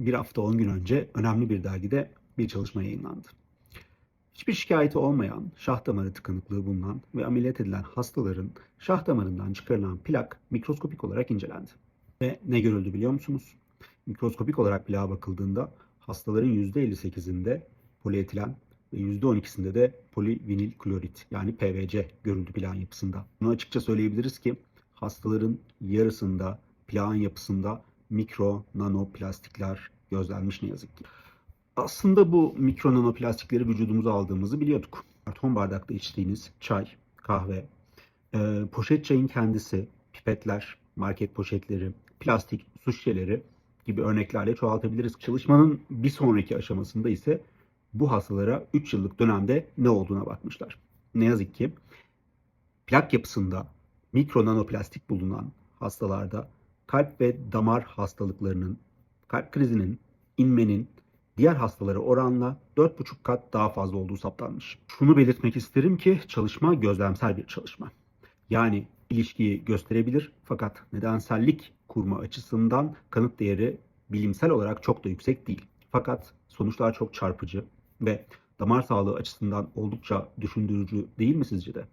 bir hafta 10 gün önce önemli bir dergide bir çalışma yayınlandı. Hiçbir şikayeti olmayan, şah damarı tıkanıklığı bulunan ve ameliyat edilen hastaların şah damarından çıkarılan plak mikroskopik olarak incelendi. Ve ne görüldü biliyor musunuz? Mikroskopik olarak plağa bakıldığında hastaların %58'inde polietilen ve %12'sinde de polivinil klorit yani PVC görüldü plağın yapısında. Bunu açıkça söyleyebiliriz ki hastaların yarısında plağın yapısında mikro nanoplastikler gözlenmiş ne yazık ki. Aslında bu mikro nanoplastikleri vücudumuza aldığımızı biliyorduk. Karton bardakta içtiğiniz çay, kahve, e, poşet çayın kendisi, pipetler, market poşetleri, plastik su şişeleri gibi örneklerle çoğaltabiliriz. Çalışmanın bir sonraki aşamasında ise bu hastalara 3 yıllık dönemde ne olduğuna bakmışlar. Ne yazık ki plak yapısında mikro nanoplastik bulunan hastalarda kalp ve damar hastalıklarının, kalp krizinin, inmenin diğer hastalara oranla 4,5 kat daha fazla olduğu saptanmış. Şunu belirtmek isterim ki çalışma gözlemsel bir çalışma. Yani ilişkiyi gösterebilir fakat nedensellik kurma açısından kanıt değeri bilimsel olarak çok da yüksek değil. Fakat sonuçlar çok çarpıcı ve damar sağlığı açısından oldukça düşündürücü değil mi sizce de?